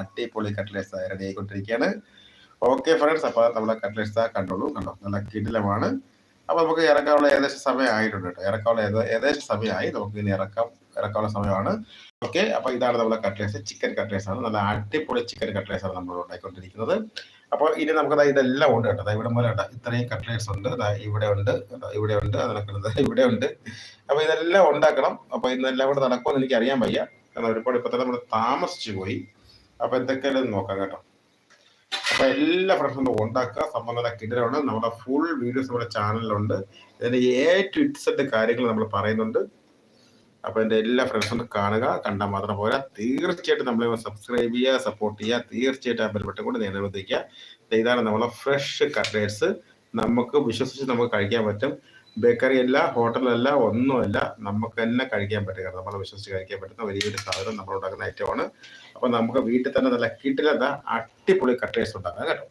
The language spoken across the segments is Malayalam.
അടിപൊളി കട്ട്ലേറ്റ്സ് റെഡി ആയിക്കൊണ്ടിരിക്കുകയാണ്. ഓക്കെ ഫ്രണ്ട്സ് അപ്പൊ നമ്മളെ കട്ട്ലേറ്റ്സ് കണ്ടോളൂ കണ്ടോ? നല്ല കിടിലമാണ്. അപ്പൊ നമുക്ക് ഇറക്കാനുള്ള ഏകദേശം സമയം ആയിട്ടുണ്ട് കേട്ടോ. ഇറക്കാനുള്ള ഏകദേശം സമയമായി. നമുക്ക് ഇനി ഇറക്കാം. ഇറക്കാനുള്ള സമയമാണ്. ഓക്കെ അപ്പൊ ഇതാണ് നമ്മുടെ കട്ട്ലേറ്റ്സ് ചിക്കൻ കട്ട്ലേറ്റ്സ് ആണ്. നല്ല അടിപൊളി ചിക്കൻ കട്ട്ലേറ്റ്സ് ആണ് നമ്മൾ ഉണ്ടായിക്കൊണ്ടിരിക്കുന്നത്. അപ്പോൾ ഇനി നമുക്ക് ഇതെല്ലാം ഉണ്ട് കേട്ടോ. ഇവിടെ പോലെ കേട്ടോ ഇത്രയും കട്ട്ലേറ്റ്സ് ഉണ്ട്. ഇവിടെ ഉണ്ട്. ഇവിടെ ഉണ്ട്. ദാ ഇവിടെ ഉണ്ട്. അപ്പൊ ഇതെല്ലാം ഉണ്ടാക്കണം. അപ്പൊ ഇതെല്ലാം കൂടെ നടക്കുമെന്ന് എനിക്ക് അറിയാൻ വയ്യ. കാരണം ഒരുപാട് ഇപ്പൊ തന്നെ നമ്മൾ താമസിച്ചു പോയി. അപ്പൊ എന്തൊക്കെയാലും നോക്കാം കേട്ടോ. അപ്പൊ എല്ലാ ഫ്രണ്ട്സും ഉണ്ടാക്കുക. സംബന്ധ കിടലാണ് നമ്മുടെ ഫുൾ വീഡിയോസ് നമ്മുടെ ചാനലിലുണ്ട് ഇതിന്റെ എ ടു ഇറ്റ്സെഡ് കാര്യങ്ങൾ നമ്മൾ പറയുന്നുണ്ട്. അപ്പൊ എന്റെ എല്ലാ ഫ്രണ്ട്സും കാണുക. കണ്ടാൽ മാത്രം പോരാ. തീർച്ചയായിട്ടും നമ്മളെ സബ്സ്ക്രൈബ് ചെയ്യുക സപ്പോർട്ട് ചെയ്യുക. തീർച്ചയായിട്ടും ആ ബെൽബട്ടൺ കൊണ്ട് നിലനിർത്തിക്കുക. ദേ ഇതാണ് നമ്മളെ ഫ്രഷ് കട്ട്ലേറ്റ്സ് നമുക്ക് വിശ്വസിച്ച് നമുക്ക് കഴിക്കാൻ പറ്റും. ബേക്കറി അല്ല ഹോട്ടലല്ല ഒന്നുമല്ല. നമുക്ക് തന്നെ കഴിക്കാൻ പറ്റുക നമ്മൾ വിശ്വസിച്ച് കഴിക്കാൻ പറ്റുന്ന വലിയൊരു സാധനം നമ്മൾ ഉണ്ടാക്കുന്ന ഐറ്റം ആണ് അപ്പൊ നമുക്ക് വീട്ടിൽ തന്നെ നല്ല കിട്ടിലെന്ന അടിപൊളി കട്ടേഴ്സ് ഉണ്ടാക്കാം കേട്ടോ.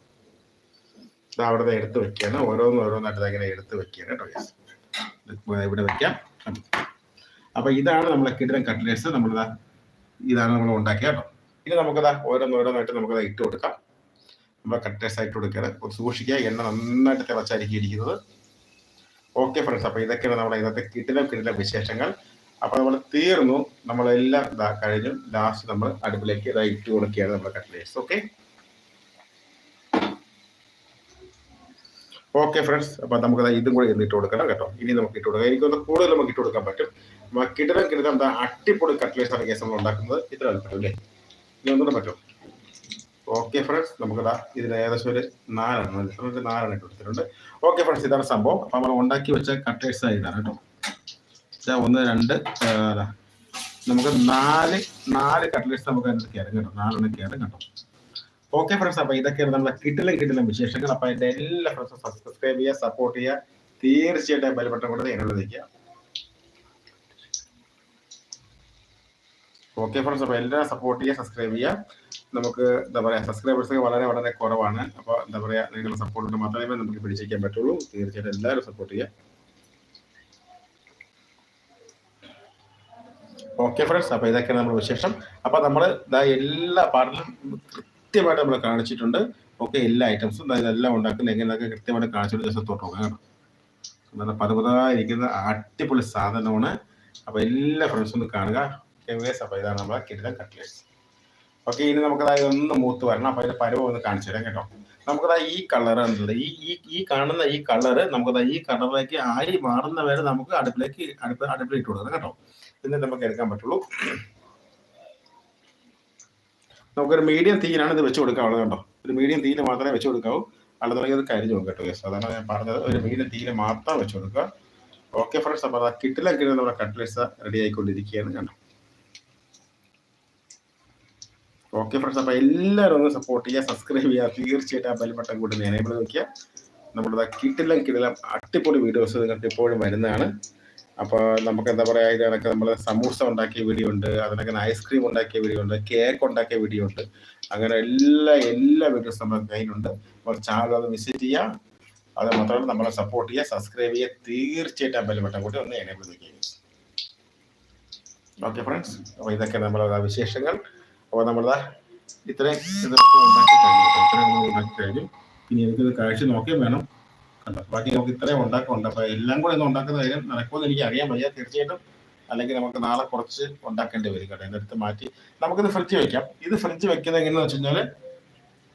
ഇത് അവിടെ എടുത്ത് വെക്കുകയാണ്. ഓരോന്നും ഓരോന്നായിട്ട് ഇങ്ങനെ എടുത്ത് വെക്കുകയാണ് കേട്ടോ ഇവിടെ വെക്കാം? അപ്പൊ ഇതാണ് നമ്മളെ കിടിലൻ കട്ട്ലേറ്റ്സ് നമ്മളിതാ ഇതാണ് നമ്മൾ ഉണ്ടാക്കിയ കേട്ടോ. ഇനി നമുക്കതാ ഓരോന്ന് ഓരോന്നായിട്ട് നമുക്കത് ഇട്ട് കൊടുക്കാം. നമ്മൾ കട്ട്ലേറ്റ്സ് ആയിട്ട് കൊടുക്കുകയാണ്. സൂക്ഷിക്കുക. എണ്ണ നന്നായിട്ട് തിളച്ചായിരിക്കും ഇരിക്കുന്നത് ഓക്കെ ഫ്രണ്ട്സ് അപ്പൊ ഇതൊക്കെയാണ് നമ്മുടെ ഇന്നത്തെ കിടിലം കിടിലം വിശേഷങ്ങൾ. അപ്പൊ നമ്മൾ തീർന്നു. നമ്മളെല്ലാം ഇതാ കഴിഞ്ഞു. ലാസ്റ്റ് നമ്മൾ അടുപ്പിലേക്ക് ഇതാ ഇട്ട് കൊടുക്കുകയാണ് നമ്മുടെ കട്ട്ലേറ്റ്സ് ഓക്കെ ഓക്കെ ഫ്രണ്ട്സ് അപ്പൊ നമുക്ക് ഇതും കൂടി ഇട്ട് കൊടുക്കണം കേട്ടോ. ഇനി നമുക്ക് ഇട്ട് കൊടുക്കാം. എനിക്കൊന്ന് കൂടുതൽ നമുക്ക് ഇട്ട് കൊടുക്കാൻ പറ്റും. കിടിലം കിടിലം എന്താ അട്ടിപ്പൊടി കട്ട്ലേറ്റ്സ് ആണ് കേസ് നമ്മൾ ഉണ്ടാക്കുന്നത്. ഇത്ര അല്പം അല്ലേ? ഇനി ഒന്നുകൂടെ പറ്റും? ഓക്കെ ഫ്രണ്ട്സ് നമുക്ക് ദാ ഇതിൽ ഏകദേശം ഒരു നാലെണ്ണം? ഒരു നാലെണ്ണം ഇട്ട് കൊടുത്തിട്ടുണ്ട്. ഓക്കെ ഫ്രണ്ട്സ് ഇതാണ് സംഭവം. അപ്പം നമ്മൾ ഉണ്ടാക്കി വെച്ച കട്ടേഴ്സ് ഇതാണ് കേട്ടോ. ഇതാ ഒന്ന് രണ്ട്. നമുക്ക് നാല് നാല് കട്ട്ലേറ്റ്സ് നമുക്ക് അതിനകത്ത് കയറും കേട്ടോ. നാലെണ്ണം കയറും കേട്ടോ. ഓക്കെ ഫ്രണ്ട്സ് അപ്പോൾ ഇതൊക്കെയാണ് നമ്മളെ കിട്ടിലും കിട്ടിലും വിശേഷങ്ങൾ. അപ്പോൾ എന്റെ എല്ലാ ഫ്രണ്ട്സും സബ്സ്ക്രൈബ് ചെയ്യുക സപ്പോർട്ട് ചെയ്യുക. തീർച്ചയായിട്ടും ബലപ്പെട്ട കൂടെ എന്നോട് നിൽക്കുക ഓക്കെ ഫ്രണ്ട്സ് അപ്പോൾ എല്ലാവരും സപ്പോർട്ട് ചെയ്യുക സബ്സ്ക്രൈബ് ചെയ്യുക. നമുക്ക് എന്താ പറയാ സബ്സ്ക്രൈബേഴ്സ് വളരെ വളരെ കുറവാണ്. അപ്പൊ എന്താ പറയാ നിങ്ങളുടെ സപ്പോർട്ട് മാത്രമേ നമുക്ക് പിടിച്ചേക്കാൻ പറ്റുള്ളൂ. തീർച്ചയായിട്ടും എല്ലാവരും സപ്പോർട്ട് ചെയ്യുക ഓക്കെ ഫ്രണ്ട്സ് അപ്പൊ ഇതൊക്കെയാണ് നമ്മുടെ വിശേഷം. അപ്പൊ നമ്മൾ ഇതാ എല്ലാ പാട്ടിലും കൃത്യമായിട്ട് നമ്മൾ കാണിച്ചിട്ടുണ്ട്. ഓക്കെ എല്ലാ ഐറ്റംസും ഇതെല്ലാം ഉണ്ടാക്കുന്ന എങ്ങനെയൊക്കെ കൃത്യമായിട്ട് കാണിച്ചിട്ട് ജസ്റ്റ് തൊട്ട് നോക്കാം കേട്ടോ. നല്ല പതുപതായിരിക്കുന്ന അടിപൊളി സാധനമാണ്. അപ്പൊ എല്ലാ ഫ്രണ്ട്സും ഒന്ന് കാണുക. അപ്പൊ ഇതാണ് നമ്മളെ കിടിലൻ കട്ട്ലേറ്റ്സ് ഓക്കെ ഇനി നമുക്ക് നമുക്കതായത് ഒന്ന് മൂത്ത് വരണം. അപ്പൊ അതിന്റെ പരുവം ഒന്ന് കാണിച്ചു തരാം കേട്ടോ. നമുക്കതാ ഈ കളർ എന്നുള്ളത് ഈ ഈ ഈ കാണുന്ന ഈ കളറ് നമുക്കതാ ഈ കളറിലേക്ക് ആയി മാറുന്ന വരെ നമുക്ക് അടുപ്പിലേക്ക് അടുപ്പ് അടുപ്പിൽ ഇട്ട് കൊടുക്കണം കേട്ടോ. പിന്നെ നമുക്ക് എടുക്കാൻ പറ്റുള്ളൂ. നമുക്കൊരു മീഡിയം തീയിലാണ് ഇത് വെച്ച് കൊടുക്കാവുള്ളത് കേട്ടോ. ഒരു മീഡിയം തീയിൽ മാത്രമേ വെച്ച് കൊടുക്കാവൂ. അല്ലാതെ അത് കരിഞ്ഞു പോകും കേട്ടോ യെസ് അതാണ് ഞാൻ പറഞ്ഞത്. ഒരു മീഡിയം തീയിൽ മാത്രം വെച്ച് കൊടുക്കുക. ഓക്കെ ഫ്രണ്ട്സ് അപ്പോൾ കിട്ടില്ല കിട്ടുന്ന നമ്മുടെ കട്ട്ലേറ്റ്സ് റെഡി ആയിക്കൊണ്ടിരിക്കുകയാണ്. കണ്ടോ? ഓക്കെ ഫ്രണ്ട്സ് അപ്പോൾ എല്ലാവരും ഒന്ന് സപ്പോർട്ട് ചെയ്യുക സബ്സ്ക്രൈബ് ചെയ്യുക. തീർച്ചയായിട്ടും ആ ബെൽ ബട്ടൺ കൂടി എനേബിൾ നോക്കുക നമ്മുടെ കിട്ടില്ല കിടിലം അടിപൊളി വീഡിയോസ് നിങ്ങൾക്ക് എപ്പോഴും വരുന്നതാണ്. അപ്പോൾ നമുക്ക് എന്താ പറയുക ഇതിനൊക്കെ നമ്മൾ സമൂസ ഉണ്ടാക്കിയ വീഡിയോ ഉണ്ട് അതിനൊക്കെ ഐസ്ക്രീം ഉണ്ടാക്കിയ വീഡിയോ ഉണ്ട് കേക്ക് ഉണ്ടാക്കിയ വീഡിയോ ഉണ്ട്. അങ്ങനെ എല്ലാ എല്ലാ വീഡിയോസും നമ്മുടെ കയ്യിലുണ്ട് അപ്പോൾ ചാനൽ ഒന്ന് വിസിറ്റ് ചെയ്യുക. അത് മാത്രമല്ല നമ്മളെ സപ്പോർട്ട് ചെയ്യുക സബ്സ്ക്രൈബ് ചെയ്യുക. തീർച്ചയായിട്ടും ആ ബട്ടൺ കൂടി ഒന്ന് എനേബിൾ വയ്ക്കുക ഓക്കെ ഫ്രണ്ട്സ് അപ്പോൾ ഇതൊക്കെ നമ്മളെ വിശേഷങ്ങൾ. അപ്പോൾ നമ്മൾ ഇത്രയും കഴിഞ്ഞു ഉണ്ടാക്കി ഇനി എനിക്കിത് കഴിച്ച് നോക്കിയും വേണം. കണ്ടോ? ബാക്കി നമുക്ക് ഇത്രയും ഉണ്ടാക്കുന്നുണ്ട്. അപ്പോൾ എല്ലാം കൂടെ ഒന്ന് ഉണ്ടാക്കുന്ന കാര്യം നടക്കുമെന്ന് എനിക്ക് അറിയാൻ വയ്യ. തീർച്ചയായിട്ടും അല്ലെങ്കിൽ നമുക്ക് നാളെ കുറച്ച് ഉണ്ടാക്കേണ്ടി വരും കേട്ടോ. എന്റെ അടുത്ത് മാറ്റി നമുക്കിത് ഫ്രിഡ്ജ് വെക്കാം. ഇത് ഫ്രിഡ്ജ് വെക്കുന്നത് എങ്ങനെയാണെന്ന് വെച്ച് കഴിഞ്ഞാൽ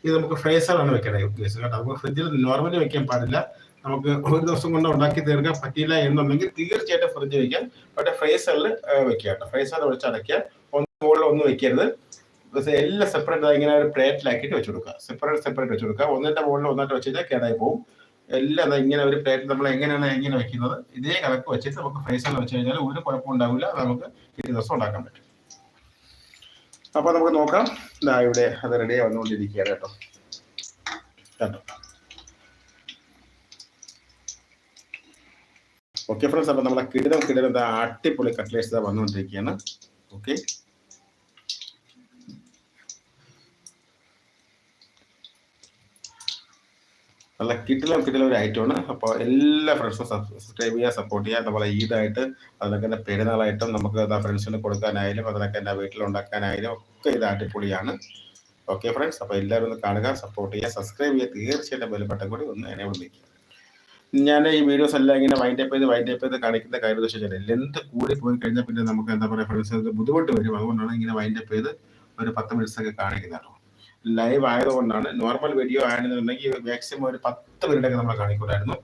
ഇത് നമുക്ക് ഫ്രേസറാണ് വെക്കേണ്ടത് കേസ് കേട്ടോ? നമുക്ക് ഫ്രിഡ്ജിൽ നോർമലി വെക്കാൻ പാടില്ല. നമുക്ക് ഒരു ദിവസം കൊണ്ട് ഉണ്ടാക്കി തീർക്കാൻ പറ്റിയില്ല എന്നുണ്ടെങ്കിൽ തീർച്ചയായിട്ടും ഫ്രിഡ്ജ് വെക്കാം. പക്ഷേ ഫ്രേസറിൽ വെക്കുക കേട്ടോ. ഫ്രേസറിൽ വെച്ച് ഒന്ന് മുകളിൽ ഒന്നും വെക്കരുത്. എല്ലാം സെപ്പറേറ്റ് ഇങ്ങനെ ഒരു പ്ലേറ്റിലാക്കിയിട്ട് വെച്ച് കൊടുക്കുക. സെപ്പറേറ്റ് സെപ്പറേറ്റ് വെച്ച് കൊടുക്കുക. ഒന്നിന്റെ മുകളിൽ ഒന്നിട്ട് വെച്ച് കഴിഞ്ഞാൽ കേടായി പോകും എല്ലാം ഇങ്ങനെ ഒരു പ്ലേറ്റ് നമ്മൾ എങ്ങനെയാണ് എങ്ങനെ വെക്കുന്നത്? ഇതേ കണക്ക് വെച്ചിട്ട് നമുക്ക് ഫ്രൈസറിൽ വെച്ച് കഴിഞ്ഞാൽ ഒരു കുഴപ്പം ഉണ്ടാവില്ല. നമുക്ക് ഈ ദിവസം ഉണ്ടാക്കാൻ പറ്റും. അപ്പൊ നമുക്ക് നോക്കാം. ഇതാ ഇവിടെ അത് റെഡി വന്നുകൊണ്ടിരിക്കുകയാണ് കേട്ടോ. കേട്ടോ ഓക്കെ ഫ്രണ്ട്സ് അപ്പൊ നമ്മളെ കിടിലം കിടിലം അടിപൊളി കട്ട്ലേറ്റ്സ് വന്നുകൊണ്ടിരിക്കുകയാണ്. ഓക്കെ നല്ല കിട്ടിലും കിട്ടിലും ഒരു ഐറ്റമാണ് അപ്പോൾ എല്ലാ ഫ്രണ്ട്സും സബ്സ്ക്രൈബ് ചെയ്യുക സപ്പോർട്ട് ചെയ്യുക അതുപോലെ ഈദായിട്ട് അതിനൊക്കെ തന്നെ പെരുന്നാളായിട്ടും നമുക്ക് എന്താ ഫ്രണ്ട്സിന് കൊടുക്കാനായാലും അതിനൊക്കെ എന്റെ വീട്ടിൽ ഉണ്ടാക്കാനായാലും ഒക്കെ ഇത് അടിപൊളിയാണ്. ഓക്കെ ഫ്രണ്ട്സ് അപ്പോൾ എല്ലാവരും ഒന്ന് കാണുക സപ്പോർട്ട് ചെയ്യുക സബ്സ്ക്രൈബ് ചെയ്യുക തീർച്ചയായിട്ടും ബലപ്പെട്ട കൂടി ഒന്ന് എന്നെ വിളിക്കുക ഞാൻ ഈ വീഡിയോസ് എല്ലാം ഇങ്ങനെ വൈൻഡ് അപ്പ് ചെയ്ത് വൈൻഡ് അപ്പ് ചെയ്ത് കാണിക്കുന്ന കാര്യം എന്ന് വെച്ചാൽ ലെന്ത് കൂടി പോയി കഴിഞ്ഞാൽ പിന്നെ നമുക്ക് എന്താ പറയുക ഫ്രണ്ട്സ് ബുദ്ധിമുട്ട് വരും. അതുകൊണ്ടാണ് ഇങ്ങനെ വൈൻഡ് അപ്പ് ചെയ്ത് ഒരു പത്ത് മിനിറ്റ്സ് ഒക്കെ കാണിക്കുന്നത് കേട്ടോ. ലൈവ് ആയതുകൊണ്ടാണ് നോർമൽ വീഡിയോ ആണെന്നുണ്ടെങ്കിൽ മാക്സിമം ഒരു പത്ത് മിനിറ്റ് നമ്മൾ കാണിക്കൂടായിരുന്നു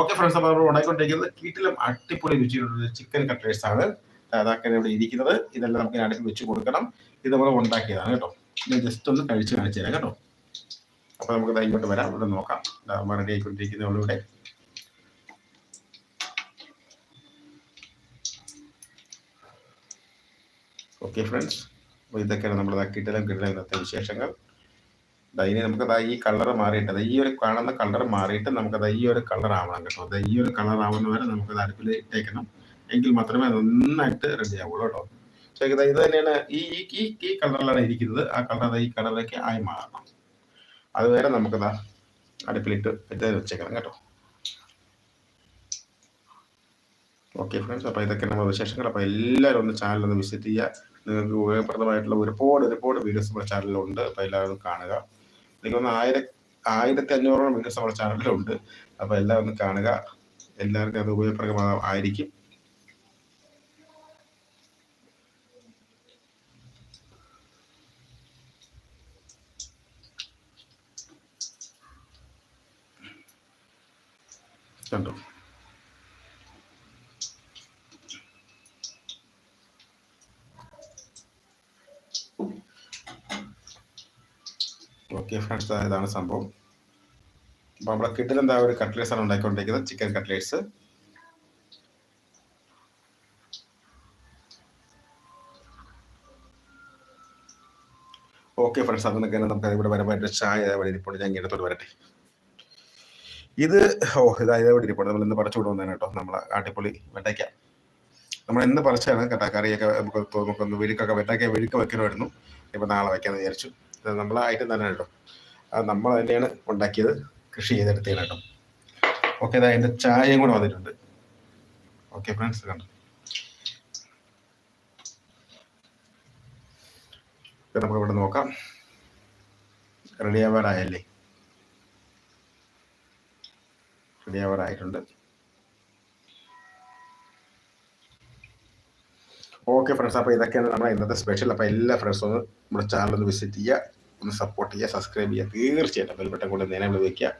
ഓക്കെ ഫ്രണ്ട്സ് അപ്പോൾ നമ്മൾ ഉണ്ടാക്കിക്കൊണ്ടിരിക്കുന്നത് കീട്ടിലും അടിപൊളി രുചിയുള്ള ചിക്കൻ കട്ട്ലേഴ്സ് ആണ്. അതാക്കാൻ ഇവിടെ ഇരിക്കുന്നത്. ഇതെല്ലാം നമുക്ക് അടുത്ത് വെച്ച് കൊടുക്കണം. ഇത് നമ്മൾ ഉണ്ടാക്കിയതാണ് കേട്ടോ. ഇത് ജസ്റ്റ് ഒന്ന് കഴിച്ച് കാണിച്ചു തരാം കേട്ടോ. അപ്പൊ നമുക്ക് ഇങ്ങോട്ട് വരാം. ഇവിടെ നോക്കാം. റെഡി ആയിക്കൊണ്ടിരിക്കുന്ന ഇവിടെ ഓക്കെ ഫ്രണ്ട്സ് അപ്പോൾ ഇതൊക്കെയാണ് നമ്മൾ കിട്ടലും കിട്ടലും ഇന്നത്തെ വിശേഷങ്ങൾ. ഇനി അതാ ഈ കളർ മാറിയിട്ട് ഈ ഒരു കാണുന്ന കളർ മാറിയിട്ട് നമുക്ക് ദാ ഈ ഒരു കളർ ആവണം കേട്ടോ. ദാ ഈ ഒരു കളർ ആവുന്ന വരെ നമുക്ക് അടുപ്പിൽ ഇട്ടേക്കണം. എങ്കിൽ മാത്രമേ നന്നായിട്ട് റെഡി ആവുള്ളൂ കേട്ടോ. പക്ഷേ ഇത് ഇത് തന്നെയാണ് ഈ ഈ ഈ കളറിലാണ് ഇരിക്കുന്നത്. ആ കളർ ഈ കളറിലേക്ക് ആയി മാറണം. അതുവരെ നമുക്കതാ അടുപ്പിലിട്ട് ഇട്ട് വെച്ചേക്കണം കേട്ടോ. ഓക്കെ ഫ്രണ്ട്സ് അപ്പോൾ ഇതൊക്കെ നമ്മുടെ വിശേഷങ്ങൾ. അപ്പോൾ എല്ലാവരും ഒന്ന് ചാനൽ ഒന്ന് വിസിറ്റ് ചെയ്യുക. നിങ്ങൾക്ക് ഉപയോഗപ്രദമായിട്ടുള്ള ഒരുപാട് ഒരുപാട് വീഡിയോസ് നമ്മുടെ ചാനലിലുണ്ട് അപ്പോൾ എല്ലാവരും കാണുക. എനിക്കൊന്ന് ആയിര ആയിരത്തി അഞ്ഞൂറോളം വീഡിയോസ് നമ്മുടെ ചാനലിലുണ്ട്. അപ്പോൾ എല്ലാം ഒന്ന് കാണുക. എല്ലാവർക്കും അത് ഉപയോഗപ്രദമായിരിക്കും. കണ്ടോ? ഓക്കെ ഫ്രണ്ട്സ് ഇതാണ് സംഭവം. അപ്പോൾ നമ്മുടെ കിട്ടിൽ എന്താ ഒരു കട്ട്ലേറ്റ്സ് ആണ് ഉണ്ടാക്കിക്കൊണ്ടിരിക്കുന്നത് ചിക്കൻ കട്ട്ലേറ്റ്സ് ഓക്കെ ഫ്രണ്ട്സ് അതൊക്കെ നമുക്ക് ഇവിടെ വരമായിട്ട് ചായ ഇവിടെ ഇരിപ്പുണ്ട്. ഞാൻ ഇങ്ങോട്ട് വരട്ടെ. ഇത് ഓ ഇതായത് ഇതേവിടെ ഇരിപ്പുണ്ട്. നമ്മൾ ഇന്ന് പറിച്ചു വിടുന്നതാണ് കേട്ടോ. നമ്മളെ ആട്ടിപ്പൊളി വെട്ടയ്ക്ക നമ്മൾ ഇന്ന് പറിച്ചാണ് കേട്ടോ. കറിയൊക്കെ നമുക്ക് നമുക്കൊന്ന് വെഴുക്കൊക്കെ വെട്ടയ്ക്ക വെഴുക്ക് വെക്കണമായിരുന്നു. ഇപ്പം നാളെ വയ്ക്കാമെന്ന് വിചാരിച്ചു. ഇത് നമ്മളെ ഐറ്റം തന്നെ കേട്ടോ. അത് നമ്മൾ തന്നെയാണ് ഉണ്ടാക്കിയത് കൃഷി ചെയ്തെടുത്തതാണ് കേട്ടോ. ഓക്കെ അതായത് എന്റെ ചായയും കൂടെ വന്നിട്ടുണ്ട്. ഓക്കെ ഫ്രണ്ട്സ് കണ്ടു? നമുക്ക് ഇവിടെ നോക്കാം. റെഡി ആവാറായല്ലേ? റെഡി ഓക്കെ ഫ്രണ്ട്സ് അപ്പോൾ ഇതൊക്കെയാണ് നമ്മുടെ ഇന്നത്തെ സ്പെഷ്യൽ അപ്പോൾ എല്ലാ ഫ്രണ്ട്സും നമ്മുടെ ചാനൽ ഒന്ന് വിസിറ്റ് ചെയ്യുക. ഒന്ന് സപ്പോർട്ട് ചെയ്യുക സബ്സ്ക്രൈബ് ചെയ്യുക. തീർച്ചയായിട്ടും ബെൽബട്ടൻ കൂടെ നേരെ വയ്ക്കുക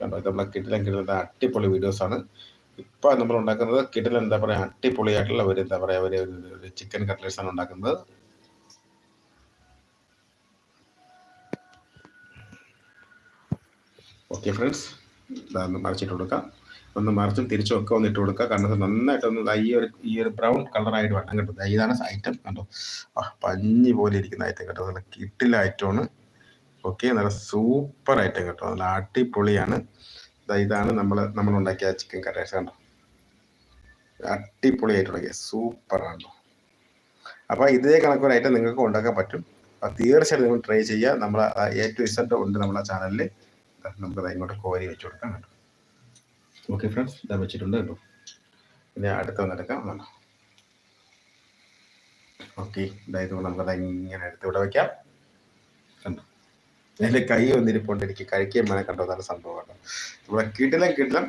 കണ്ടോ ഇത് നമ്മളെ കിട്ടിലും കിട്ടുന്നത് അടിപൊളി വീഡിയോസാണ് ഇപ്പോൾ നമ്മൾ ഉണ്ടാക്കുന്നത് കിട്ടിൽ എന്താ പറയുക അടിപൊളിയായിട്ടുള്ള ഒരു എന്താ പറയുക ഒരു ചിക്കൻ കട്ട്ലറ്റ്സ് ആണ് ഉണ്ടാക്കുന്നത്. ഓക്കെ ഫ്രണ്ട്സ് മറിച്ചിട്ട് കൊടുക്കാം. ഒന്ന് മറിച്ചും തിരിച്ചും ഒക്കെ ഒന്ന് ഇട്ട് കൊടുക്കുക. കാരണം നന്നായിട്ട് ഒന്ന് ഈ ഒരു ഈ ഒരു ബ്രൗൺ കളറായിട്ട് വേണം. കേട്ടോ ഇതാണ് ഐറ്റം കണ്ടോ? ആ പഞ്ഞി പോലെ ഇരിക്കുന്ന ഐറ്റം കേട്ടോ നല്ല കിട്ടില്ല ഐറ്റമാണ് ഓക്കെ നല്ല സൂപ്പർ ഐറ്റം കേട്ടോ നല്ല അടിപൊളിയാണ്. ഇതാണ് നമ്മൾ നമ്മൾ ഉണ്ടാക്കിയ ചിക്കൻ കറേസ് കണ്ടോ? അടിപൊളിയായിട്ട് ഉണ്ടാക്കിയ. സൂപ്പറാണ് അപ്പോൾ ഇതേ കണക്കൊരു ഐറ്റം നിങ്ങൾക്ക് ഉണ്ടാക്കാൻ പറ്റും. അപ്പോൾ തീർച്ചയായിട്ടും നിങ്ങൾ ട്രൈ ചെയ്യുക. നമ്മൾ എ ടു ഇസഡ് ഉണ്ട് നമ്മളെ ചാനലിൽ നമുക്ക് ഇങ്ങോട്ട് കോരി വെച്ച് കൊടുക്കാം കേട്ടോ ഓക്കെ ഫ്രണ്ട്സ് ഇതാ വെച്ചിട്ടുണ്ട്. കേട്ടോ ഇനി അടുത്ത വന്നെടുക്കാം വേണം ഓക്കെ ഇതായത് നമുക്കത് ഇങ്ങനെ എടുത്ത് ഇവിടെ വെക്കാം. കണ്ടോ? എന്റെ കൈ വന്നിരിപ്പോണ്ട്. എനിക്ക് കഴിക്കാൻ മേലെ കണ്ടോ? നല്ല സംഭവം കേട്ടോ ഇവിടെ കിടിലം കിടിലം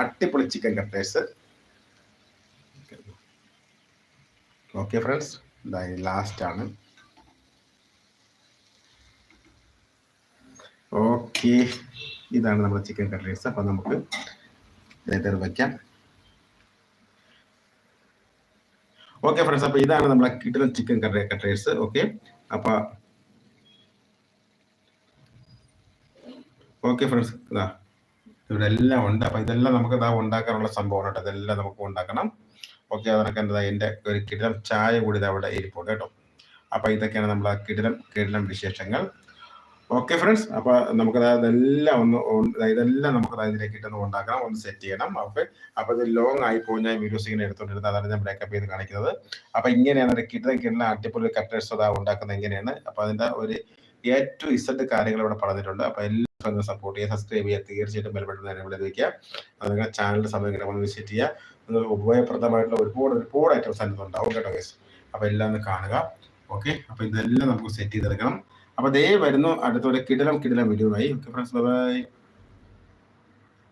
അട്ടിപ്പൊളി ചിക്കൻ കട്ടേഴ്സ് ഓക്കെ ഫ്രണ്ട്സ് ഇതായി ലാസ്റ്റ് ആണ്. ഓക്കെ ഇതാണ് നമ്മുടെ ചിക്കൻ കട്ടേഴ്സ് അപ്പം നമുക്ക് ഇത് വയ്ക്കാം ഓക്കെ ഫ്രണ്ട്സ് അപ്പോൾ ഇതാണ് നമ്മളെ കിട്ടുന്ന ചിക്കൻ കട്ടേഴ്സ് ഓക്കെ അപ്പോൾ ഓക്കെ ഫ്രണ്ട്സ് ഇതാ. ഇവിടെ എല്ലാം ഉണ്ട്. അപ്പോൾ ഇതെല്ലാം നമുക്ക് ഇതാ ഉണ്ടാക്കാനുള്ള സംഭവമാണ് കേട്ടോ. ഇതെല്ലാം നമുക്ക് ഉണ്ടാക്കണം. ഓക്കെ അതൊക്കെ എന്താ എന്റെ ഒരു കിടിലം ചായ കൂടി അവിടെ ഇരിപ്പുണ്ട് കേട്ടോ. അപ്പോൾ ഇതൊക്കെയാണ് നമ്മളെ കിടിലം കിടിലം വിശേഷങ്ങൾ. ഓക്കെ ഫ്രണ്ട്സ് അപ്പൊ നമുക്ക് ഇതെല്ലാം ഒന്ന് ഇതെല്ലാം നമുക്ക് ഇതിലേക്ക് ഇട്ടൊന്ന് ഉണ്ടാക്കണം ഒന്ന് സെറ്റ് ചെയ്യണം. അപ്പൊ അപ്പൊ ഇത് ലോങ് ആയി പോയി ഞാൻ വീഡിയോസ് ഇങ്ങനെ എടുത്തോണ്ടിരുന്നത്. അതാണ് ഞാൻ ബ്രേക്കപ്പ് ചെയ്ത് കാണിക്കുന്നത്. അപ്പൊ ഇങ്ങനെയാണ് കിട്ടുന്ന കിട്ടുന്ന അടിപൊളി കട്ടേഴ്സ് അതാ ഉണ്ടാക്കുന്നത് എങ്ങനെയാണ്. അപ്പൊ അതിന്റെ ഒരു എ ടു ഇസഡ് കാര്യങ്ങൾ ഇവിടെ പറഞ്ഞിട്ടുണ്ട്. അപ്പൊ എല്ലാവരും സപ്പോർട്ട് ചെയ്യുക സബ്സ്ക്രൈബ് ചെയ്യുക. തീർച്ചയായിട്ടും ബെൽബട്ടൺ നേരം ഇവിടെ അത് നിങ്ങളുടെ ചാനലിന്റെ സമയം വന്ന് വിസിറ്റ് ചെയ്യുക. നിങ്ങൾക്ക് ഉപയോഗപ്രദമായിട്ടുള്ള ഒരുപാട് ഒരുപാട് ഐറ്റംസ് അതിനകത്ത് ഉണ്ടാവും കേട്ടോ ഗൈസ് അപ്പൊ എല്ലാം ഒന്ന് കാണുക. ഓക്കെ അപ്പൊ ഇതെല്ലാം നമുക്ക് സെറ്റ് ചെയ്തെടുക്കണം. അപ്പൊ ദേ വരുന്നു. അടുത്തൊരു കിടിലം കിടിലം വീഡിയോ ആയി ഓക്കെ ഫ്രണ്ട്സ് ബൈ